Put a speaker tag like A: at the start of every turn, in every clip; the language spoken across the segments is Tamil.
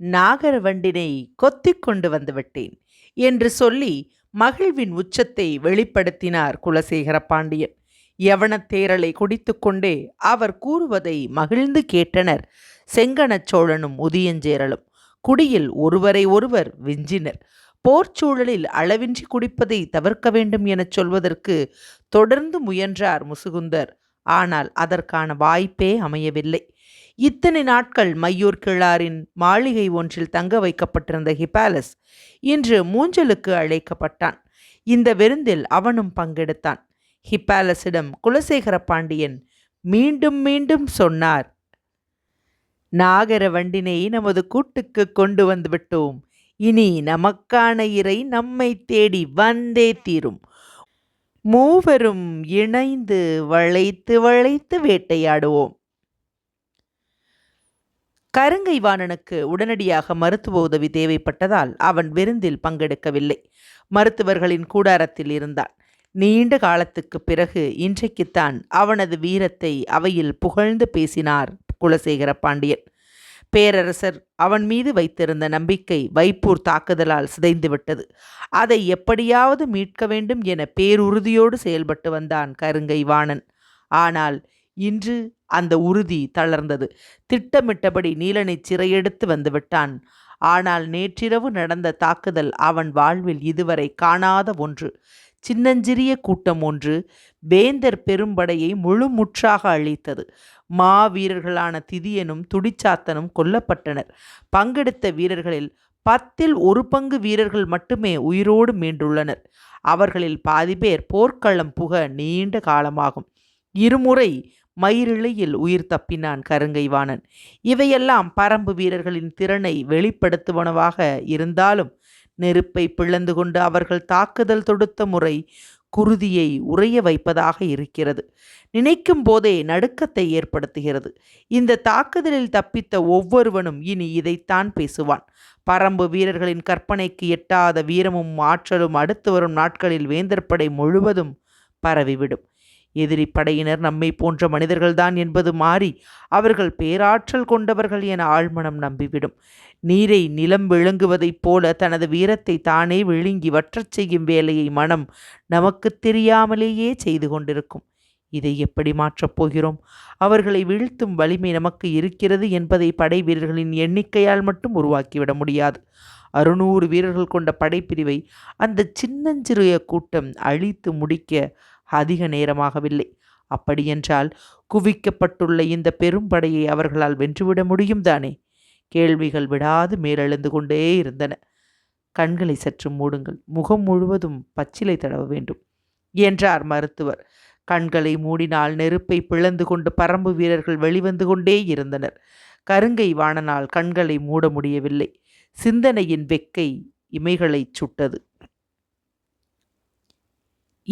A: நாகரவண்டினை கொத்தி கொண்டு வந்துவிட்டேன் என்று சொல்லி மகிழ்வின் உச்சத்தை வெளிப்படுத்தினார் குலசேகர பாண்டியன். யவனத்தேரலை குடித்துக்கொண்டே அவர் கூறுவதை மகிழ்ந்து கேட்டனர் செங்கணச் சோழனும் உதியஞ்சேரலும். குடியில் ஒருவரை ஒருவர் விஞ்சினர். போர்ச்சூழலில் அளவின்றி குடிப்பதை தவிர்க்க வேண்டும் எனச் சொல்வதற்கு தொடர்ந்து முயன்றார் முசுகுந்தர். ஆனால் அதற்கான வாய்ப்பே அமையவில்லை. இத்தனை நாட்கள் மையூர் கிழாரின் மாளிகை ஒன்றில் தங்க வைக்கப்பட்டிருந்த ஹிபாலஸ் இன்று மூஞ்சலுக்கு அழைக்கப்பட்டான். இந்த விருந்தில் அவனும் பங்கெடுத்தான். ஹிபாலஸிடம் குலசேகர பாண்டியன் மீண்டும் மீண்டும் சொன்னார் நாகர வண்டினை நமது கூட்டுக்கு கொண்டு வந்து விட்டோம் இனி நமக்கான இறை நம்மை தேடி வந்தே தீரும். மூவரும் இணைந்து வளைத்து வளைத்து வேட்டையாடுவோம். கருங்கை வாணனுக்கு உடனடியாக மருத்துவ உதவி தேவைப்பட்டதால் அவன் விருந்தில் பங்கெடுக்கவில்லை. மருத்துவர்களின் கூடாரத்தில் இருந்தான். நீண்ட காலத்துக்கு பிறகு இன்றைக்குத்தான் அவனது வீரத்தை அவையில் புகழ்ந்து பேசினார் குலசேகர பாண்டியன். பேரரசர் அவன் மீது வைத்திருந்த நம்பிக்கை வைப்பூர் தாக்குதலால் சிதைந்துவிட்டது. அதை எப்படியாவது மீட்க வேண்டும் என பேருறுதியோடு செயல்பட்டு வந்தான் கருங்கை வாணன். ஆனால் இன்று அந்த உறுதி தளர்ந்தது. திட்டமிட்டபடி நீலனை சிறையெடுத்து வந்துவிட்டான். ஆனால் நேற்றிரவு நடந்த தாக்குதல் அவன் வாழ்வில் இதுவரை காணாத ஒன்று. சின்னஞ்சிறிய கூட்டம் ஒன்று வேந்தர் பெரும்படையை முழுமுற்றாக அழித்தது. மாவீரர்களான திதியனும் துடிச்சாத்தனும் கொல்லப்பட்டனர். பங்கெடுத்த வீரர்களில் பத்தில் ஒரு பங்கு வீரர்கள் மட்டுமே உயிரோடு மீண்டுள்ளனர். அவர்களில் பாதி பேர் போர்க்களம் புக நீண்ட காலமாகும். இருமுறை மயிரிழையில் உயிர் தப்பினான் கருங்கைவாணன். இவையெல்லாம் பரம்பு வீரர்களின் திறனை வெளிப்படுத்துவனவாக இருந்தாலும் நெருப்பை பிளந்து கொண்டு அவர்கள் தாக்குதல் தொடுத்த முறை குருதியை உறைய வைப்பதாக இருக்கிறது. நினைக்கும் போதே நடுக்கத்தை ஏற்படுத்துகிறது. இந்த தாக்குதலில் தப்பித்த ஒவ்வொருவனும் இனி இதைத்தான் பேசுவான். பரம்பு வீரர்களின் கற்பனைக்கு எட்டாத வீரமும் ஆற்றலும் அடுத்து வரும் நாட்களில் வேந்தற்படை முழுவதும் பரவிவிடும். எதிரி படையினர் நம்மை போன்ற மனிதர்கள்தான் என்பது மாறி அவர்கள் பேராற்றல் கொண்டவர்கள் என ஆழ்மனம் நம்பிவிடும். நீரை நிலம் விழுங்குவதைப் போல தனது வீரத்தை தானே விழுங்கி வற்றச் செய்யும் வேலையை மனம் நமக்கு தெரியாமலேயே செய்து கொண்டிருக்கும். இதை எப்படி மாற்றப் போகிறோம்? அவர்களை வீழ்த்தும் வலிமை நமக்கு இருக்கிறது என்பதை படை வீரர்களின் எண்ணிக்கையால் மட்டும் உருவாக்கிவிட முடியாது. அறுநூறு வீரர்கள் கொண்ட படைப்பிரிவை அந்த சின்னஞ்சிறிய கூட்டம் அழித்து முடிக்க அதிக நேரமாகவில்லை. அப்படியென்றால் குவிக்கப்பட்டுள்ள இந்த பெரும்படையை அவர்களால் வென்றுவிட முடியும் தானே? கேள்விகள் விடாது மேலெழுந்து கொண்டே இருந்தன. கண்களை சற்று மூடுங்கள். முகம் முழுவதும் பச்சிலை தடவ வேண்டும் என்றார் மருத்துவர். கண்களை மூடினால் நெருப்பை பிளந்து கொண்டு பரம்பு வீரர்கள் வெளிவந்து கொண்டே இருந்தனர். கருங்கை வாணனால் கண்களை மூட முடியவில்லை. சிந்தனையின் வெக்கை இமைகளைச் சுட்டது.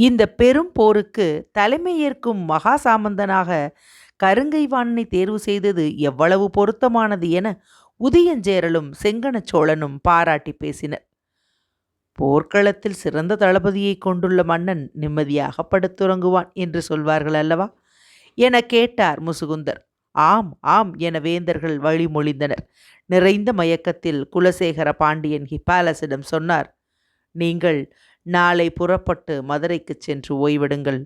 A: இந்த பெரும் போருக்கு தலைமையேற்கும் மகா சாமந்தனாக கருங்கைவாணனை தேர்வு செய்தது எவ்வளவு பொருத்தமானது என உதயஞ்சேரலும் செங்கணச் சோழனும் பாராட்டி பேசினர். போர்க்களத்தில் சிறந்த தளபதியை கொண்டுள்ள மன்னன் நிம்மதியாக படுத்துறங்குவான் என்று சொல்வார்கள் அல்லவா? என கேட்டார் முசுகுந்தர். ஆம் ஆம் என வேந்தர்கள் வழிமொழிந்தனர். நிறைந்த மயக்கத்தில் குலசேகர பாண்டியன் ஹிபாலஸிடம் சொன்னார் நீங்கள் நாளை புறப்பட்டு மதுரைக்கு சென்று ஓய்விடுங்கள்.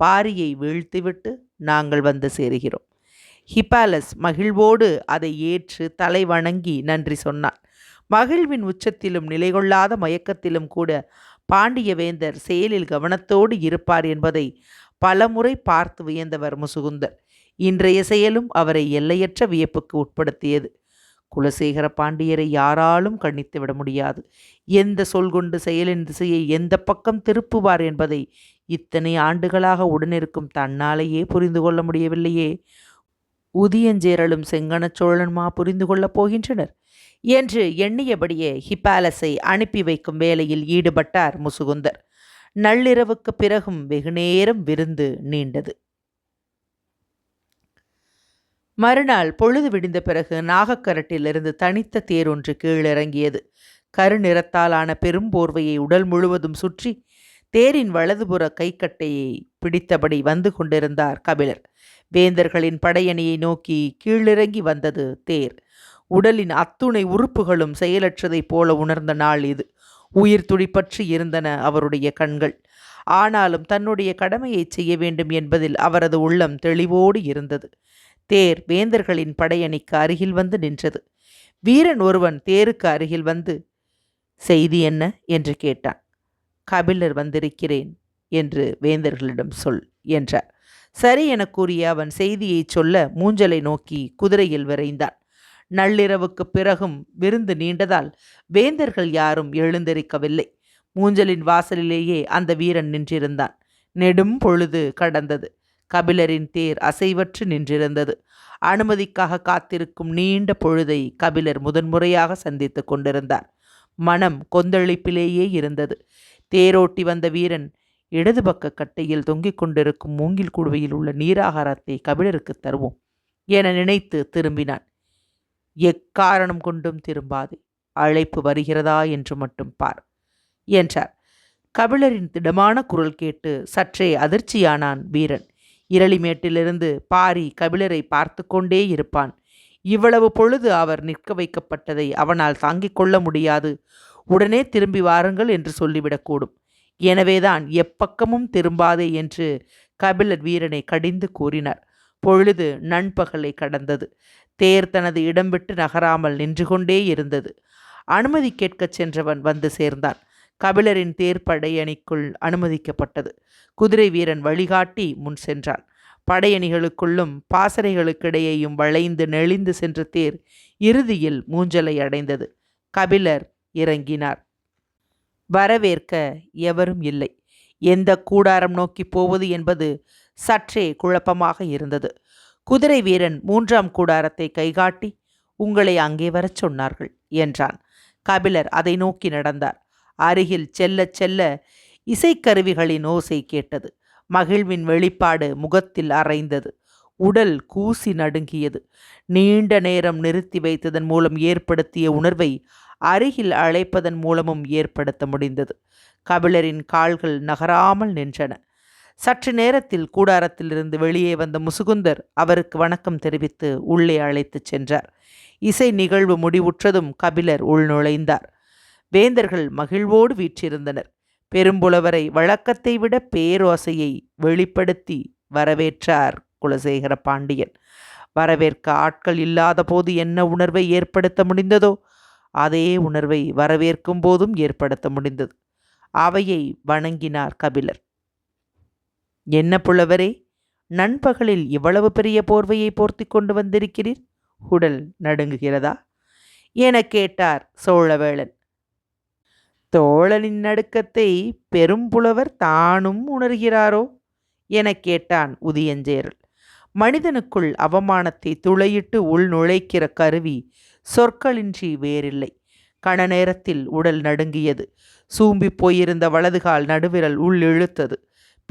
A: பாரியை வீழ்த்திவிட்டு நாங்கள் வந்து சேருகிறோம். ஹிபாலஸ் மகிழ்வோடு அதை ஏற்று தலை வணங்கி நன்றி சொன்னான். மகிழ்வின் உச்சத்திலும் நிலைகொள்ளாத மயக்கத்திலும் கூட பாண்டிய வேந்தர் செயலில் கவனத்தோடு இருப்பார் என்பதை பலமுறை பார்த்து வியந்தவர் முசுகுந்தர். இன்றைய செயலும் அவரை எல்லையற்ற வியப்புக்கு உட்படுத்தியது. குலசேகர பாண்டியரை யாராலும் கணித்து விட முடியாது. எந்த சொல் கொண்டு செயலின் திசையை எந்த பக்கம் திருப்புவார் என்பதை இத்தனை ஆண்டுகளாக உடனிருக்கும் தன்னாலேயே புரிந்து கொள்ள முடியவில்லையே. உதியஞ்சேரலும் செங்கணச் சோழனுமா புரிந்து கொள்ளப் போகின்றனர்? என்று எண்ணியபடியே ஹிப்பாலஸை அனுப்பி வைக்கும் வேலையில் ஈடுபட்டார் முசுகுந்தர். நள்ளிரவுக்கு பிறகும் வெகுநேரம் விருந்து நீண்டது. மறுநாள் பொழுது விடிந்த பிறகு நாகக்கரட்டிலிருந்து தனித்த தேர் ஒன்று கீழிறங்கியது. கருநிறத்தாலான பெரும் போர்வையை உடல் முழுவதும் சுற்றி தேரின் வலதுபுற கைக்கட்டையை பிடித்தபடி வந்து கொண்டிருந்தார் கபிலர். வேந்தர்களின் படையணியை நோக்கி கீழிறங்கி வந்தது தேர். உடலின் அத்துணை உறுப்புகளும் செயலற்றதைப் போல உணர்ந்த நாள் இது. உயிர் துடிப்பற்றி இருந்தன அவருடைய கண்கள். ஆனாலும் தன்னுடைய கடமையை செய்ய வேண்டும் என்பதில் அவரது உள்ளம் தெளிவோடு இருந்தது. தேர் வேந்தர்களின் படையணிக்கு அருகில் வந்து நின்றது. வீரன் ஒருவன் தேருக்கு அருகில் வந்து செய்தி என்ன? என்று கேட்டான். கபிலர் வந்திருக்கிறேன் என்று வேந்தர்களிடம் சொல் என்றார். சரி என கூறிய அவன் செய்தியை சொல்ல மூஞ்சலை நோக்கி குதிரையில் விரைந்தான். நள்ளிரவுக்கு பிறகும் விருந்து நீண்டதால் வேந்தர்கள் யாரும் எழுந்திருக்கவில்லை. மூஞ்சலின் வாசலிலேயே அந்த வீரன் நின்றிருந்தான். நெடும் பொழுது கடந்தது. கபிலரின் தேர் அசைவற்று நின்றிருந்தது. அனுமதிக்காக காத்திருக்கும் நீண்ட பொழுதை கபிலர் முதன்முறையாக சந்தித்து கொண்டிருந்தார். மனம் கொந்தளிப்பிலேயே இருந்தது. தேரோட்டி வந்த வீரன் இடது பக்க கட்டையில் தொங்கிக் கொண்டிருக்கும் மூங்கில் குடுவையில் உள்ள நீராகாரத்தை கபிலருக்கு தருவோம் என நினைத்து திரும்பினான். எக்காரணம் கொண்டும் திரும்பாதே அழைப்பு வருகிறதா என்று மட்டும் பார் என்றார். கபிலரின் திடமான குரல் கேட்டு சற்றே அதிர்ச்சியானான் வீரன். இரளிமேட்டிலிருந்து பாரி கபிலரை பார்த்து கொண்டே இருப்பான். இவ்வளவு பொழுது அவர் நிற்க வைக்கப்பட்டதை அவனால் தாங்கிக் கொள்ள முடியாது. உடனே திரும்பி வாருங்கள் என்று சொல்லிவிடக்கூடும். எனவேதான் எப்பக்கமும் திரும்பாதே என்று கபிலர் வீரனை கடிந்து கூறினார். பொழுது நண்பகலை கடந்தது. தேர் தனது இடம் விட்டு நகராமல் நின்று கொண்டே இருந்தது. அனுமதி கேட்கச் சென்றவன் வந்து சேர்ந்தான். கபிலரின் தேர் படையணிக்குள் அனுமதிக்கப்பட்டது. குதிரை வீரன் வழிகாட்டி முன் சென்றான். படையணிகளுக்குள்ளும் பாசறைகளுக்கிடையேயும் வளைந்து நெளிந்து சென்ற தேர் இறுதியில் மூஞ்சலை அடைந்தது. கபிலர் இறங்கினார். வரவேற்க எவரும் இல்லை. எந்த கூடாரம் நோக்கி போவது என்பது சற்றே குழப்பமாக இருந்தது. குதிரை வீரன் மூன்றாம் கூடாரத்தை கைகாட்டி உங்களை அங்கே வரச் சொன்னார்கள் என்றான். கபிலர் அதை நோக்கி நடந்தார். அருகில் செல்ல செல்ல இசைக்கருவிகளின் ஓசை கேட்டது. மகிழ்வின் வெளிப்பாடு முகத்தில் அரைந்தது. உடல் கூசி நடுங்கியது. நீண்ட நேரம் நிறுத்தி வைத்ததன் மூலம் ஏற்படுத்திய உணர்வை அருகில் அழைப்பதன் மூலமும் ஏற்படுத்த முடிந்தது. கபிலரின் கால்கள் நகராமல் நின்றன. சற்று நேரத்தில் கூடாரத்திலிருந்து வெளியே வந்த முசுகுந்தர் அவருக்கு வணக்கம் தெரிவித்து உள்ளே அழைத்துச் சென்றார். இசை நிகழ்வு முடிவுற்றதும் கபிலர் உள்நுழைந்தார். வேந்தர்கள் மகிழ்வோடு வீற்றிருந்தனர். பெரும்புலவரை வழக்கத்தை விட பேரோசையை வெளிப்படுத்தி வரவேற்றார் குலசேகர பாண்டியன். வரவேற்க ஆட்கள் இல்லாத போது என்ன உணர்வை ஏற்படுத்த முடிந்ததோ அதே உணர்வை வரவேற்கும் போதும் ஏற்படுத்த முடிந்தது. அவையை வணங்கினார் கபிலர். என்ன புலவரே நண்பகலில் இவ்வளவு பெரிய போர்வையை போர்த்தி கொண்டு வந்திருக்கிறீர்? உடல் நடுங்குகிறதா? என கேட்டார் சோழவேளன். தோழனின் நடுக்கத்தை பெரும்புலவர் தானும் உணர்கிறாரோ? என கேட்டான் உதியஞ்சேரல். மனிதனுக்குள் அவமானத்தை துளையிட்டு உள் நுழைக்கிற கருவி சொற்களின்றி வேறில்லை. கண நேரத்தில் உடல் நடுங்கியது. சூம்பி போயிருந்த வலதுகால் நடுவிரல் உள் இழுத்தது.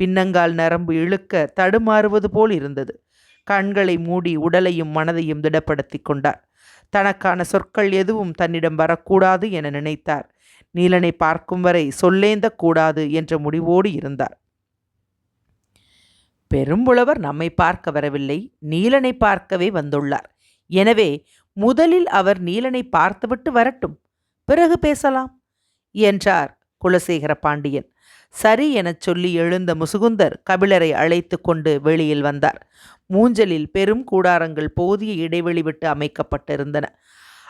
A: பின்னங்கால் நரம்பு இழுக்க தடுமாறுவது போல் இருந்தது. கண்களை மூடி உடலையும் மனதையும் திடப்படுத்தி கொண்டார். தனக்கான சொற்கள் எதுவும் தன்னிடம் வரக்கூடாது என நினைத்தார். நீலனை பார்க்கும் வரை சொல்லேந்த கூடாது என்ற முடிவோடு இருந்தார். பெரும்புலவர் நம்மை பார்க்க வரவில்லை நீலனை பார்க்கவே வந்துள்ளார். எனவே முதலில் அவர் நீலனை பார்த்துவிட்டு வரட்டும் பிறகு பேசலாம் என்றார் குலசேகர பாண்டியன். சரி எனச் சொல்லி எழுந்த முசுகுந்தர் கபிலரை அழைத்து கொண்டு வெளியில் வந்தார். மூஞ்சலில் பெரும் கூடாரங்கள் போதிய இடைவெளி விட்டு அமைக்கப்பட்டிருந்தன.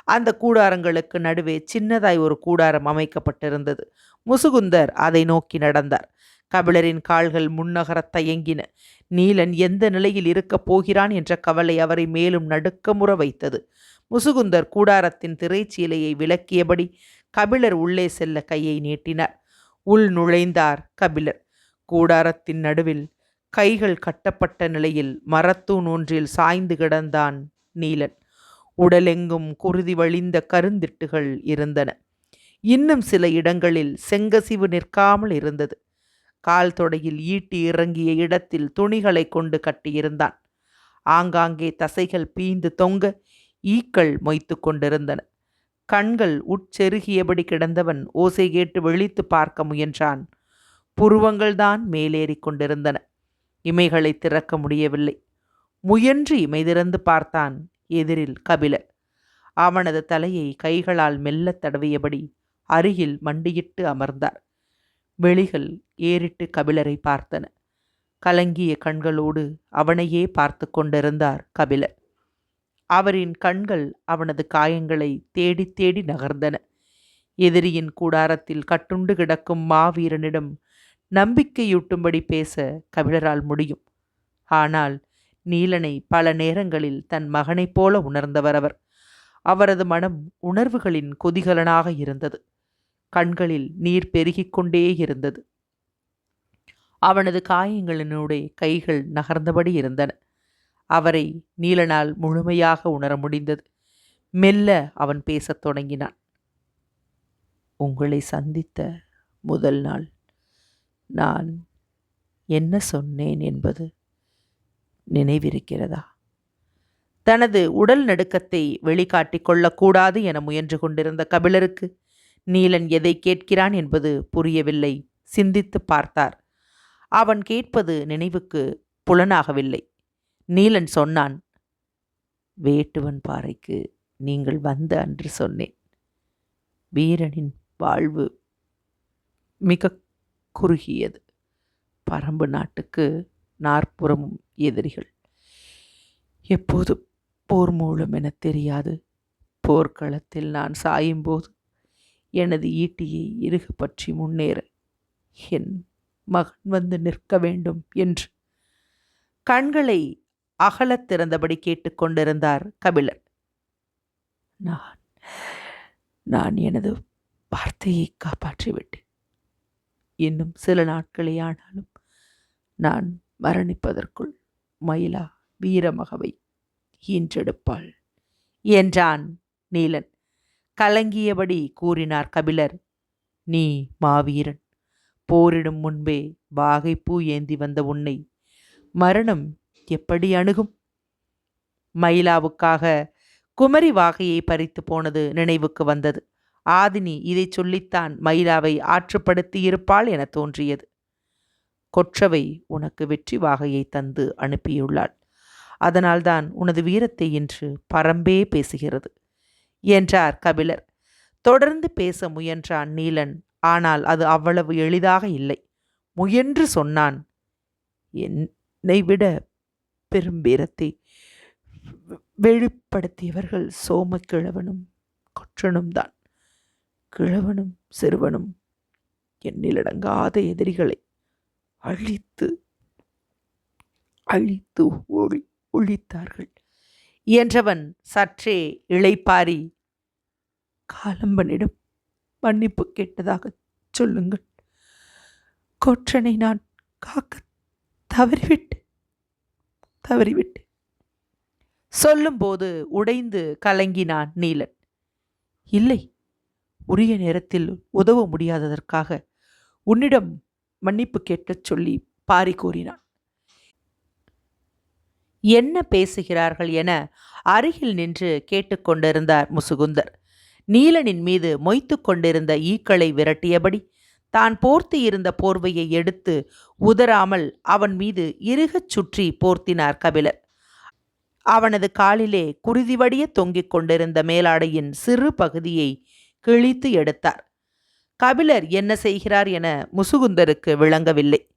A: அந்த கூடாரங்களுக்கு நடுவே சின்னதாய் ஒரு கூடாரம் அமைக்கப்பட்டிருந்தது. முசுகுந்தர் அதை நோக்கி நடந்தார். கபிலரின் கால்கள் முன்னகரத் தயங்கின. நீலன் எந்த நிலையில் இருக்கப் போகிறான் என்ற கவலை அவரை மேலும் நடுக்கமுற வைத்தது. முசுகுந்தர் கூடாரத்தின் திரைச்சீலையை விளக்கியபடி கபிலர் உள்ளே செல்ல கையை நீட்டினார். உள் நுழைந்தார் கபிலர். கூடாரத்தின் நடுவில் கைகள் கட்டப்பட்ட நிலையில் மரத்தூண் ஒன்றில் சாய்ந்து கிடந்தான் நீலன். உடலெங்கும் குருதி வழிந்த கருந்திட்டுகள் இருந்தன. இன்னும் சில இடங்களில் செங்கசிவு நிற்காமல் இருந்தது. கால் தொடையில் ஈட்டி இறங்கிய இடத்தில் துணிகளை கொண்டு கட்டியிருந்தான். ஆங்காங்கே தசைகள் பீந்து தொங்க ஈக்கள் மொய்த்து கொண்டிருந்தன. கண்கள் உட்செருகியபடி கிடந்தவன் ஓசை கேட்டு விழித்து பார்க்க முயன்றான். புருவங்கள்தான் மேலேறிக் கொண்டிருந்தன. இமைகளை திறக்க முடியவில்லை. முயன்று இமை திறந்து பார்த்தான் எதிரில் கபிலர் அவனது தலையை கைகளால் மெல்லத் தடவியபடி அருகில் மண்டியிட்டு அமர்ந்தார். வெளிகள் ஏறிட்டு கபிலரை பார்த்தன. கலங்கிய கண்களோடு அவனையே பார்த்து கொண்டிருந்தார் கபிலர் அவரின் கண்கள் அவனது காயங்களை தேடி தேடி நகர்ந்தன. எதிரியின் கூடாரத்தில் கட்டுண்டு கிடக்கும் மாவீரனிடம் நம்பிக்கையூட்டும்படி பேச கபிலரால் முடியும். ஆனால் நீலனை பல நேரங்களில் தன் மகனைப் போல உணர்ந்தவர் அவர் அவரது மனம் உணர்வுகளின் கொதிகலனாக இருந்தது. கண்களில் நீர் பெருகிக் கொண்டே இருந்தது. அவனது காயங்களினுடைய கைகள் நகர்ந்தபடி இருந்தன. அவரை நீலனால் முழுமையாக உணர முடிந்தது. மெல்ல அவன் பேசத் தொடங்கினான். உங்களை சந்தித்த முதல் நாள். நான் என்ன சொன்னேன் என்பது நினைவிருக்கிறதா? தனது உடல் நடுக்கத்தை வெளிக்காட்டிக் கொள்ளக்கூடாது என முயன்று கொண்டிருந்த கபிலருக்கு நீலன் எதை கேட்கிறான் என்பது புரியவில்லை. சிந்தித்து பார்த்தார். அவன் கேட்பது நினைவுக்கு புலனாகவில்லை. நீலன் சொன்னான் வேட்டுவன் பாறைக்கு நீங்கள் வந்த அன்று சொன்னேன். வீரனின் வாழ்வு மிக குறுகியது. பரம்பு நாட்டுக்கு நாற்புறமும் எதிரிகள். எப்போது போர் மூலம் என தெரியாது. போர்க்களத்தில் நான் சாயும்போது எனது ஈட்டியை இறுகு பற்றி முன்னேற என் மகன் வந்து நிற்க வேண்டும் என்று கண்களை அகலத் திறந்தபடி கேட்டுக்கொண்டிருந்தார் கபிலர் நான் நான் எனது வார்த்தையை காப்பாற்றிவிட்டேன். இன்னும் சில நாட்களே ஆனாலும் நான் மரணிப்பதற்குள் மயிலா வீரமகவை ஈன்றெடுப்பாள். என்றான் நீலன். கலங்கியபடி கூறினார் கபிலர். நீ மாவீரன். போரிடும் முன்பே வாகைப்பூ ஏந்தி வந்த உன்னை மரணம் எப்படி அணுகும்? மயிலாவுக்காக குமரி வாகையை பறித்து போனது நினைவுக்கு வந்தது. ஆதினி இதை சொல்லித்தான் மயிலாவை ஆற்றுப்படுத்தி இருப்பாள் என தோன்றியது. கொற்றவை உனக்கு வெற்றி வாகையை தந்து அனுப்பியுள்ளாள். அதனால்தான் உனது வீரத்தை இன்று பரம்பே பேசுகிறது. என்றார் கபிலர். தொடர்ந்து பேச முயன்றான் நீலன். ஆனால் அது அவ்வளவு எளிதாக இல்லை. முயன்று சொன்னான் என்னை விட பெரும் வீரத்தை வெளிப்படுத்தியவர்கள் சோம கிழவனும் கொற்றனும் தான். கிழவனும் சிறுவனும் எண்ணிலடங்காத எதிரிகளை அழித்து அழித்து ஓடி ஒழித்தார்கள். என்றவன் சற்றே இளைப்பாரி காலம்பனிடம் மன்னிப்பு கேட்டதாக சொல்லுங்கள். கொற்றனை நான் காக்க தவறிவிட்டு தவறிவிட்டு சொல்லும்போது உடைந்து கலங்கினான் நீலன். இல்லை உரிய நேரத்தில் உதவ முடியாததற்காக உன்னிடம் மன்னிப்பு கேட்கச் சொல்லி பாரி கூறினான். என்ன பேசுகிறார்கள் என அருகில் நின்று கேட்டுக்கொண்டிருந்தார் முசுகுந்தர். நீலனின் மீது மொய்த்து கொண்டிருந்த ஈக்களை விரட்டியபடி தான் போர்த்தி இருந்த போர்வையை எடுத்து உதறாமல் அவன் மீது இறுகச் சுற்றி போர்த்தினார் கபிலர். அவனது காலிலே குருதி வடிய தொங்கிக் கொண்டிருந்த மேலாடையின் சிறு பகுதியை கிழித்து எடுத்தார். கபிலர் என்ன செய்கிறார் என முசுகுந்தருக்கு விளங்கவில்லை.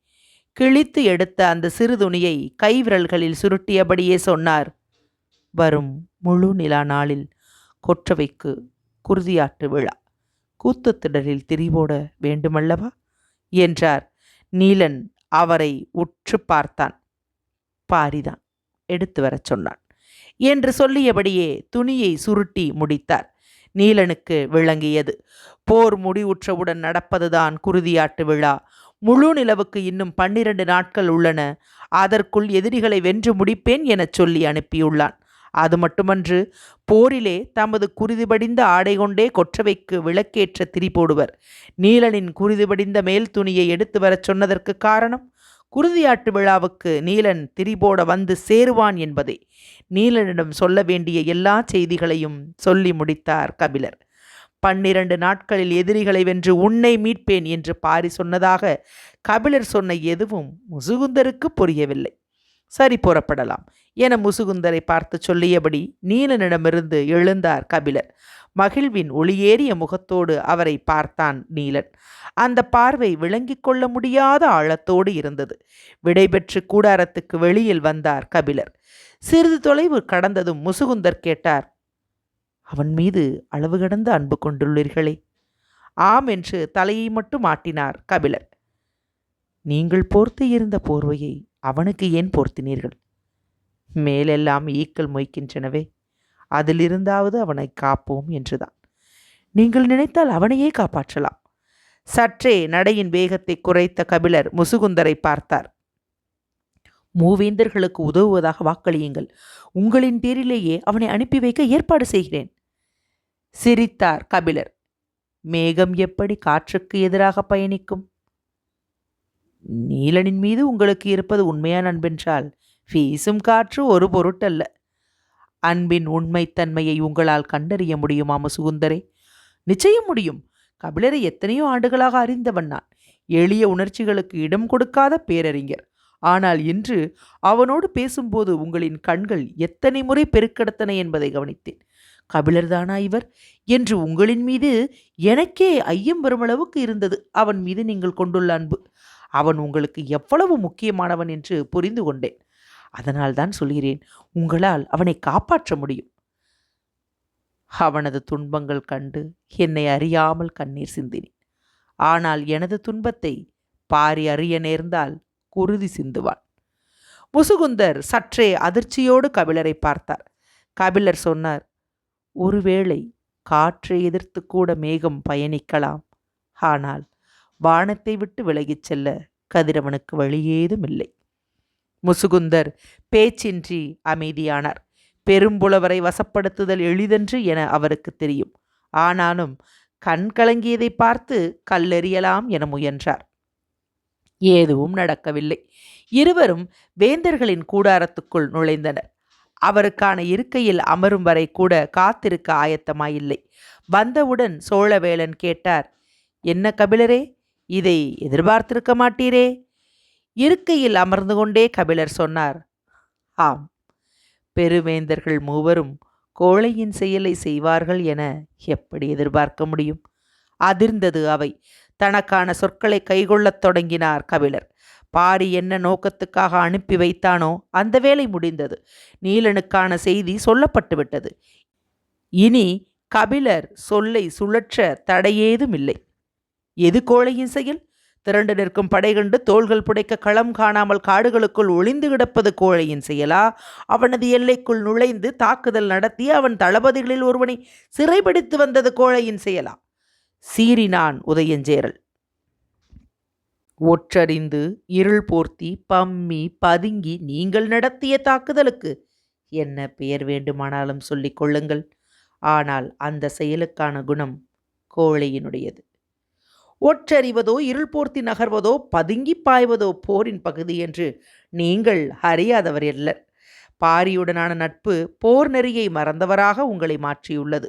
A: கிழித்து எடுத்த அந்த சிறு துணியை கைவிரல்களில் சுருட்டியபடியே சொன்னார் வரும் முழு நிலா நாளில் கொற்றவைக்கு குருதியாட்டு விழா. கூத்து திடலில் திரிபோட வேண்டுமல்லவா? என்றார். நீலன் அவரை உற்று பார்த்தான். பாரிதான் எடுத்து வரச் சொன்னான். என்று சொல்லியபடியே துணியை சுருட்டி முடித்தார். நீலனுக்கு விளங்கியது. போர் முடிவுற்றவுடன் நடப்பதுதான் குருதியாட்டு விழா. முழு நிலவுக்கு இன்னும் பன்னிரண்டு நாட்கள் உள்ளன. அதற்குள் எதிரிகளை வென்று முடிப்பேன் எனச் சொல்லி அனுப்பியுள்ளான். அது மட்டுமன்று போரிலே தமது குருதிபடிந்த ஆடை கொண்டே கொற்றவைக்கு விளக்கேற்ற திரி போடுவர். நீலனின் குருதிபடிந்த மேல் துணியை எடுத்து வரச் சொன்னதற்கு காரணம்? குருதியாட்டு விழாவுக்கு நீலன் திரிபோட வந்து சேருவான் என்பதை நீலனிடம் சொல்ல வேண்டிய எல்லா செய்திகளையும் சொல்லி முடித்தார் கபிலர். பன்னிரண்டு நாட்களில் எதிரிகளை வென்று உன்னை மீட்பேன் என்று பாரி சொன்னதாக கபிலர் சொன்ன எதுவும் முசுகுந்தருக்கு புரியவில்லை. சரி புறப்படலாம். என முசுகுந்தரை பார்த்து சொல்லியபடி நீலனிடமிருந்து எழுந்தார் கபிலர். மகிழ்வின் ஒளியேறிய முகத்தோடு அவரை பார்த்தான் நீலன். அந்த பார்வை விளங்கிக் கொள்ள முடியாத ஆழத்தோடு இருந்தது. விடைபெற்று கூடாரத்துக்கு வெளியில் வந்தார் கபிலர். சிறிது தொலைவு கடந்ததும் முசுகுந்தர் கேட்டார் அவன் மீது அளவு கடந்த அன்பு கொண்டுள்ளீர்களே. ஆம் என்று தலையை மட்டும் ஆட்டினார் கபிலர். நீங்கள் போர்த்து இருந்த போர்வையை அவனுக்கு ஏன் போர்த்தினீர்கள்? மேலெல்லாம் ஈக்கள் மொய்க்கின்றனவே. அதிலிருந்தாவது அவனை காப்போம் என்றுதான். நீங்கள் நினைத்தால் அவனையே காப்பாற்றலாம். சற்றே நடையின் வேகத்தை குறைத்த கபிலர் முசுகுந்தரை பார்த்தார். மூவேந்தர்களுக்கு உதவுவதாக வாக்களியுங்கள். உங்களின் பேரிலேயே அவனை அனுப்பி வைக்க ஏற்பாடு செய்கிறேன். சிரித்தார் கபிலர். மேகம் எப்படி காற்றுக்கு எதிராக பயணிக்கும்? நீலனின் மீது உங்களுக்கு இருப்பது உண்மையான அன்பென்றால் வீசும் காற்று ஒரு பொருட்டல்ல. அன்பின் உண்மைத்தன்மையை உங்களால் கண்டறிய முடியுமா முசுகுந்தரே நிச்சயம் முடியும். கபிலரை எத்தனையோ ஆண்டுகளாக அறிந்தவன் நான். எளிய உணர்ச்சிகளுக்கு இடம் கொடுக்காத பேரறிஞர். ஆனால் இன்று அவனோடு பேசும்போது உங்களின் கண்கள் எத்தனை முறை பெருக்கெடுத்தன என்பதை கவனித்தேன். கபிலர்தானா இவர்? என்று உங்களின் மீது எனக்கே ஐயம் வருமளவுக்கு இருந்தது. அவன் மீது நீங்கள் கொண்டுள்ள அன்பு. அவன் உங்களுக்கு எவ்வளவு முக்கியமானவன் என்று புரிந்து கொண்டேன். அதனால் தான் சொல்கிறேன் உங்களால் அவனை காப்பாற்ற முடியும். அவனது துன்பங்கள் கண்டு என்னை அறியாமல் கண்ணீர் சிந்தினேன். ஆனால் எனது துன்பத்தை பாரி அறிய நேர்ந்தால் குருதி சிந்துவான். முசுகுந்தர் சற்றே அதிர்ச்சியோடு கபிலரை பார்த்தார். கபிலர் சொன்னார் ஒருவேளை காற்றை எதிர்த்து கூட மேகம் பயணிக்கலாம். ஆனால் வானத்தை விட்டு விலகிச் செல்ல கதிரவனுக்கு வழியேதும் இல்லை முசுகுந்தர் பேச்சின்றி அமைதியானார். பெரும்புலவரை வசப்படுத்துதல் எளிதன்று என அவருக்கு தெரியும். ஆனாலும் கண் கலங்கியதை பார்த்து கல்லெறியலாம் என முயன்றார். ஏதுவும் நடக்கவில்லை. இருவரும் வேந்தர்களின் கூடாரத்துக்குள் நுழைந்தனர். அவருக்கான இருக்கையில் அமரும் வரை கூட காத்திருக்க ஆயத்தமாயில்லை. வந்தவுடன் சோழவேளன் கேட்டார் என்ன கபிலரே இதை எதிர்பார்த்திருக்க மாட்டீரே? இருக்கையில் அமர்ந்து கொண்டே கபிலர் சொன்னார் ஆம் பெருவேந்தர்கள் மூவரும் கோழையின் செயலை செய்வார்கள் என எப்படி எதிர்பார்க்க முடியும்? அதிர்ந்தது அவை. தனக்கான சொற்களை கைகொள்ளத் தொடங்கினார் கபிலர். பாரி என்ன நோக்கத்துக்காக அனுப்பி வைத்தானோ அந்த வேலை முடிந்தது. நீலனுக்கான செய்தி சொல்லப்பட்டுவிட்டது இனி கபிலர் சொல்லை சுழற்ற தடையேதும் இல்லை எது கோழையின் செயல்? திரண்டு நிற்கும் படை கண்டு தோள்கள் புடைக்க களம் காணாமல் காடுகளுக்குள் ஒளிந்து கிடப்பது கோழையின் செயலா? அவனது எல்லைக்குள் நுழைந்து தாக்குதல் நடத்தி அவன் தளபதிகளில் ஒருவனை சிறைபிடித்து வந்தது கோழையின் செயலா? சீறினான் உதயஞ்சேரல். ஒற்றறிந்து இருள் போர்த்தி பம்மி பதுங்கி நீங்கள் நடத்திய தாக்குதலுக்கு என்ன பெயர் வேண்டுமானாலும் சொல்லிக் கொள்ளுங்கள். ஆனால் அந்த செயலுக்கான குணம் கோழையினுடையது. ஒற்றறிவதோ இருள் போர்த்தி நகர்வதோ பதுங்கி பாய்வதோ போரின் பகுதி என்று நீங்கள் அறியாதவர் அல்ல பாரியுடனான நட்பு போர் நெறியை மறந்தவராக உங்களை மாற்றியுள்ளது.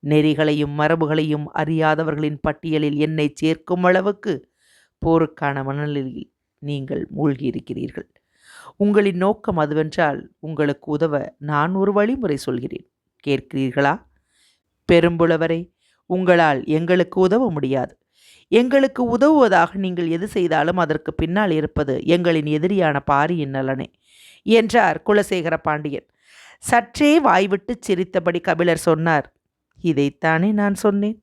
A: நெறிகளையும் மரபுகளையும் அறியாதவர்களின் பட்டியலில் என்னை சேர்க்கும் அளவுக்கு போருக்கான மனநிலையில் நீங்கள் மூழ்கியிருக்கிறீர்கள். உங்களின் நோக்கம் அதுவென்றால் உங்களுக்கு உதவ நான் ஒரு வழிமுறை சொல்கிறேன். கேட்கிறீர்களா? பெரும்புலவரை உங்களால் எங்களுக்கு உதவ முடியாது. எங்களுக்கு உதவுவதாக நீங்கள் எது செய்தாலும் அதற்கு பின்னால் இருப்பது எங்களின் எதிரியான பாரியின் நலனே என்றார் குலசேகர பாண்டியன். சற்றே வாய்விட்டு சிரித்தபடி கபிலர் சொன்னார் இதைத்தானே நான் சொன்னேன்.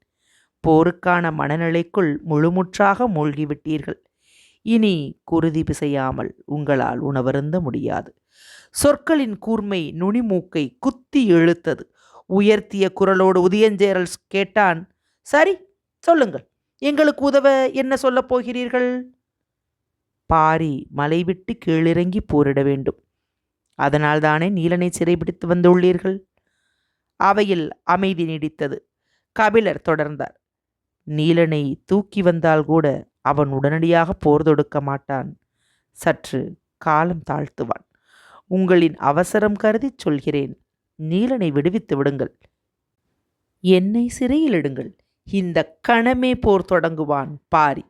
A: போருக்கான மனநிலைக்குள் முழுமுற்றாக மூழ்கிவிட்டீர்கள். இனி குருதி பிசையாமல் உங்களால் உணவருந்த முடியாது. சொற்களின் கூர்மை நுனிமூக்கை குத்தி இழுத்தது. உயர்த்திய குரலோடு உதயஞ்சேரல் கேட்டான் சரி சொல்லுங்கள் எங்களுக்கு உதவ என்ன சொல்லப் போகிறீர்கள்? பாரி மலை விட்டு கீழிறங்கி போரிட வேண்டும். அதனால்தானே நீலனை சிறைபிடித்து வந்துள்ளீர்கள்? அவையில் அமைதி நீடித்தது. கபிலர் தொடர்ந்தார். நீலனை தூக்கி வந்தால் கூட அவன் உடனடியாக போர் தொடுக்க மாட்டான். சற்று காலம் தாழ்த்துவான். உங்களின் அவசரம் கருதிச் சொல்கிறேன். நீலனை விடுவித்து விடுங்கள். என்னை சிறையில் இடுங்கள். இந்த கணமே போர் தொடங்குவான் பாரி.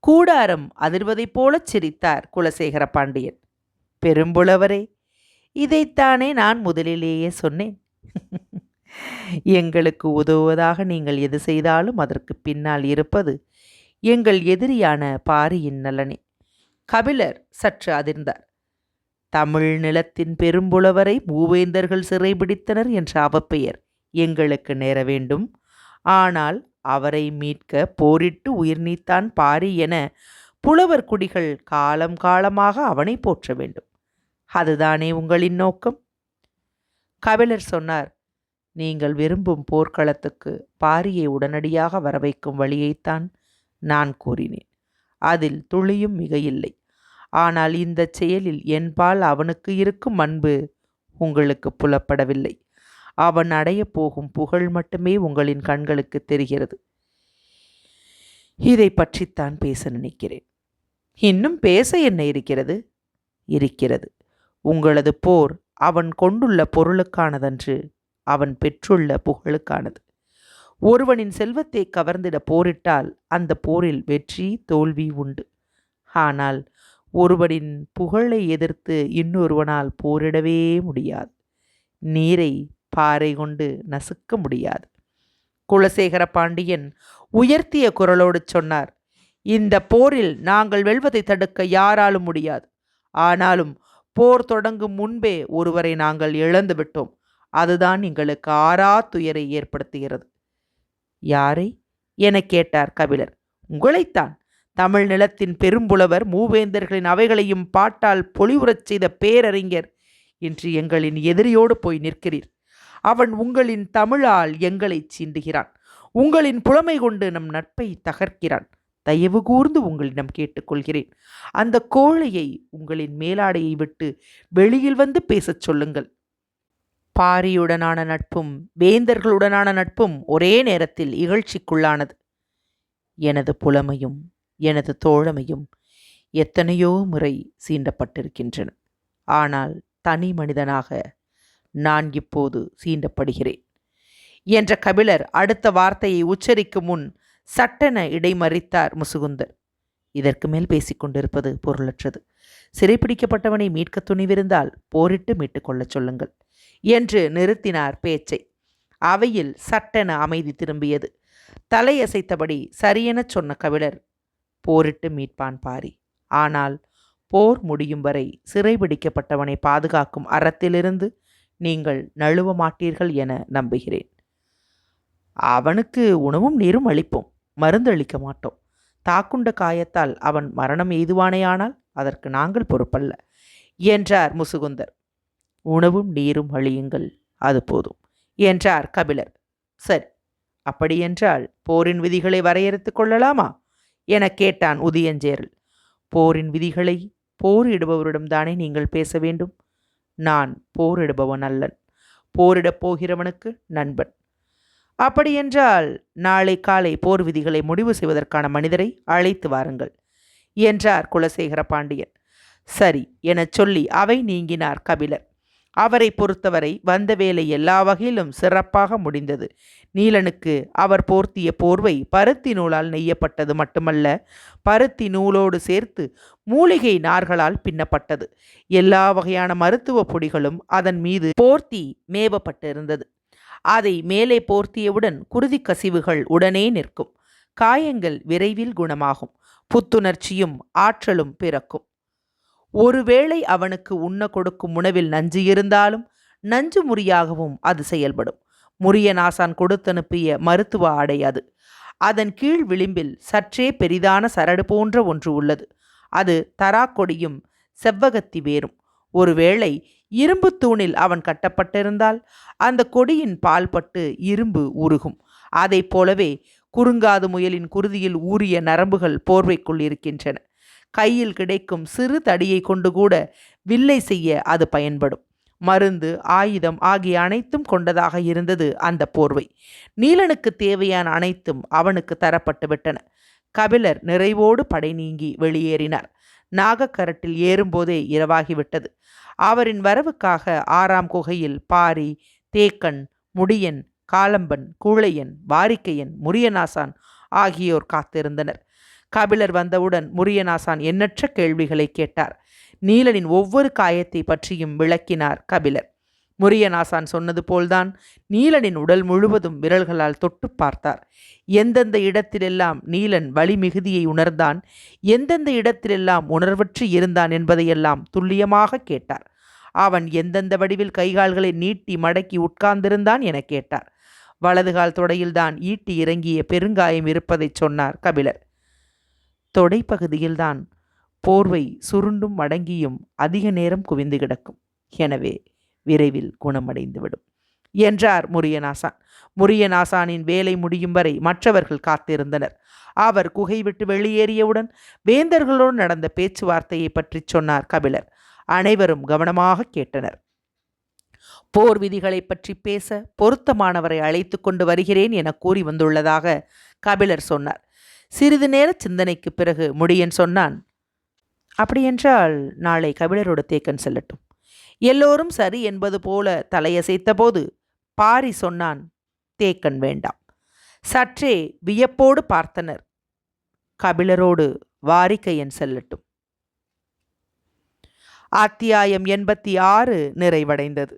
A: கூடாரம் அதிர்வதைப் போலச் சிரித்தார் குலசேகர பாண்டியன். பெரும்புலவரே இதைத்தானே நான் முதலிலேயே சொன்னேன். எங்களுக்கு உதவுவதாக நீங்கள் எது செய்தாலும் அதற்கு பின்னால் இருப்பது எங்கள் எதிரியான பாரியின் நலனே. கபிலர் சற்று அதிர்ந்தார். தமிழ் நிலத்தின் பெரும்புலவரை மூவேந்தர்கள் சிறைபிடித்தனர் என்ற அவப்பெயர் எங்களுக்கு நேர வேண்டும். ஆனால் அவரை மீட்க போரிட்டு உயிர் நீத்தான் பாரி என புலவர் குடிகள் காலம் காலமாக அவனை போற்ற வேண்டும். அதுதானே உங்களின் நோக்கம்? கபிலர் சொன்னார் நீங்கள் விரும்பும் போர்க்களத்துக்கு பாரியை உடனடியாக வரவைக்கும் வழியைத்தான் நான் கூறினேன். அதில் துளியும் மிக இல்லை ஆனால் இந்த செயலில் என்பால் அவனுக்கு இருக்கும் அன்பு உங்களுக்கு புலப்படவில்லை. அவன் அடையப் போகும் புகழ் மட்டுமே உங்களின் கண்களுக்கு தெரிகிறது. இதை பற்றித்தான் பேச நினைக்கிறேன். இன்னும் பேச என்ன இருக்கிறது? இருக்கிறது. உங்களது போர் அவன் கொண்டுள்ள பொருளுக்கானதன்று அவன் பெற்றுள்ள புகழுக்கானது. ஒருவனின் செல்வத்தை கவர்ந்திட போரிட்டால் அந்த போரில் வெற்றி தோல்வி உண்டு. ஆனால் ஒருவனின் புகழை எதிர்த்து இன்னொருவனால் போரிடவே முடியாது. நீரை பாறை கொண்டு நசுக்க முடியாது. குலசேகர பாண்டியன் உயர்த்திய குரலோடு சொன்னார் இந்த போரில் நாங்கள் வெல்வதை தடுக்க யாராலும் முடியாது. ஆனாலும் போர் தொடங்கும் முன்பே ஒருவரை நாங்கள் இழந்து விட்டோம். அதுதான் எங்களுக்கு ஆறா துயரை ஏற்படுத்துகிறது. யாரை? என கேட்டார் கபிலர். உங்களைத்தான். தமிழ் நிலத்தின் பெரும்புலவர் மூவேந்தர்களின் அவைகளையும் பாட்டால் பொலிவுறச் செய்த பேரறிஞர் இன்று எங்களின் எதிரியோடு போய் நிற்கிறீர். அவன் உங்களின் தமிழால் எங்களைச் சீண்டுகிறான். உங்களின் புலமை கொண்டு நம் நட்பை தகர்க்கிறான். தயவு கூர்ந்து உங்களிடம் கேட்டுக்கொள்கிறேன். அந்த கோழையை உங்களின் மேலாடையை விட்டு வெளியில் வந்து பேசச் சொல்லுங்கள். பாரியுடனான நட்பும் வேந்தர்களுடனான நட்பும் ஒரே நேரத்தில் இகழ்ச்சிக்குள்ளானது. எனது புலமையும் எனது தோழமையும் எத்தனையோ முறை சீண்டப்பட்டிருக்கின்றன. ஆனால் தனி மனிதனாக நான் இப்போது சீண்டப்படுகிறேன். என்ற கபிலர் அடுத்த வார்த்தையை உச்சரிக்கும் முன் சட்டென இடைமறித்தார் முசுகுந்தர். இதற்கு மேல் பேசிக்கொண்டிருப்பது பொருளற்றது. சிறைப்பிடிக்கப்பட்டவனை மீட்க துணிவிருந்தால் போரிட்டு மீட்டுக்கொள்ளச் சொல்லுங்கள் என்று நிறுத்தினார் பேச்சை. அவையில் சட்டென அமைதி திரும்பியது. தலையசைத்தபடி சரியெனச் சொன்ன கபிலர் போரிட்டு மீட்பான் பாரி. ஆனால் போர் முடியும் வரை சிறைபிடிக்கப்பட்டவனை பாதுகாக்கும் அறத்திலிருந்து நீங்கள் நழுவ மாட்டீர்கள் என நம்புகிறேன். அவனுக்கு உணவும் நீரும் அளிப்போம். மருந்தளிக்க மாட்டோம். தாக்குண்ட காயத்தால் அவன் மரணம் எய்துவானேயானால் அதற்கு நாங்கள் பொறுப்பல்ல என்றார் முசுகுந்தர். உணவும் நீரும் அழியுங்கள் அது போதும் என்றார் கபிலர். சரி அப்படியென்றால் போரின் விதிகளை வரையறுத்துக் கொள்ளலாமா? என கேட்டான் உதயஞ்சேரல். போரின் விதிகளை போரிடுபவரிடம்தானே நீங்கள் பேச வேண்டும். நான் போரிடுபவன் அல்லன். போரிடப் போகிறவனுக்கு நண்பன். அப்படியென்றால் நாளை காலை போர் விதிகளை முடிவு செய்வதற்கான மனிதரை அழைத்து வாருங்கள் என்றார் குலசேகர பாண்டியன் சரி எனச் சொல்லி அவை நீங்கினார் கபிலர். அவரை பொறுத்தவரை வந்த வேலை எல்லா வகையிலும் சிறப்பாக முடிந்தது. நீலனுக்கு அவர் போர்த்திய போர்வை பருத்தி நூலால் நெய்யப்பட்டது மட்டுமல்ல பருத்தி நூலோடு சேர்த்து மூலிகை நார்களால் பின்னப்பட்டது. எல்லா வகையான மருத்துவ பொடிகளும் அதன் மீது போர்த்தி மேவப்பட்டிருந்தது. அதை மேலே போர்த்தியவுடன் குருதி கசிவுகள் உடனே நிற்கும். காயங்கள் விரைவில் குணமாகும். புத்துணர்ச்சியும் ஆற்றலும் பிறக்கும். ஒருவேளை அவனுக்கு உண்ண கொடுக்கும் உணவில் நஞ்சு இருந்தாலும் நஞ்சு முறியாகவும் அது செயல்படும். முறிய நாசான் கொடுத்தனுப்பிய மருத்துவ ஆடை அது. அதன் கீழ் விளிம்பில் சற்றே பெரிதான சரடு போன்ற ஒன்று உள்ளது. அது தராக்கொடியும் செவ்வகத்தி வேரும். ஒருவேளை இரும்பு தூணில் அவன் கட்டப்பட்டிருந்தால் அந்த கொடியின் பால் பட்டு இரும்பு உருகும். அதைப் போலவே குறுங்காது முயலின் குருதியில் ஊறிய நரம்புகள் போர்வைக்குள் இருக்கின்றன. கையில் கிடைக்கும் சிறு தடியை கொண்டு கூட வில்லை செய்ய அது பயன்படும். மருந்து ஆயுதம் ஆகிய அனைத்தும் கொண்டதாக இருந்தது அந்த போர்வை. நீலனுக்கு தேவையான அனைத்தும் அவனுக்கு தரப்பட்டு விட்டன. கபிலர் நிறைவோடு படை நீங்கி வெளியேறினார். நாகக்கரட்டில் ஏறும்போதே இரவாகிவிட்டது அவரின் வரவுக்காக ஆறாம் குகையில் பாரி தேக்கன் முடியன் காலம்பன் கூழையன் வாரிக்கையன் முரியநாசான் ஆகியோர் காத்திருந்தனர். கபிலர் வந்தவுடன் முரியநாசான் எண்ணற்ற கேள்விகளை கேட்டார். நீலனின் ஒவ்வொரு காயத்தை பற்றியும் விளக்கினார் கபிலர். முரியநாசான் சொன்னது போல்தான் நீலனின் உடல் முழுவதும் விரல்களால் தொட்டு பார்த்தார். எந்தெந்த இடத்திலெல்லாம் நீலன் வலி மிகுதியை உணர்ந்தான் எந்தெந்த இடத்திலெல்லாம் உணர்வற்று இருந்தான் என்பதையெல்லாம் துல்லியமாக கேட்டார். அவன் எந்தெந்த வடிவில் கைகால்களை நீட்டி மடக்கி உட்கார்ந்திருந்தான் என கேட்டார். வலதுகால் தொடையில்தான் ஈட்டி இறங்கிய பெருங்காயம் இருப்பதைச் சொன்னார் கபிலர். தொடைப்பகுதியில்தான் போர்வை சுருண்டும் மடங்கியும் அதிக நேரம் குவிந்து கிடக்கும். எனவே விரைவில் குணமடைந்துவிடும். என்றார் முரியநாசான் முரியநாசானின் வேலை முடியும் வரை மற்றவர்கள் காத்திருந்தனர். அவர் குகை விட்டு வெளியேறியவுடன் வேந்தர்களோடு நடந்த பேச்சுவார்த்தையை பற்றி சொன்னார் கபிலர். அனைவரும் கவனமாக கேட்டனர். போர் விதிகளை பற்றி பேச பொருத்தமானவரை அழைத்து கொண்டு வருகிறேன் என கூறி வந்துள்ளதாக கபிலர் சொன்னார். சிறிது நேர சிந்தனைக்கு பிறகு முடியன் சொன்னான். அப்படியென்றால் நாளை கபிலரோட தேக்கன் செல்லட்டும். எல்லோரும் சரி என்பது போல தலையசைத்தபோது பாரி சொன்னான் தேக்கன் வேண்டாம். சற்றே வியப்போடு பார்த்தனர். கபிலரோடு வாரிக்கையன் செல்லட்டும். அத்தியாயம் எண்பத்தி ஆறு நிறைவடைந்தது.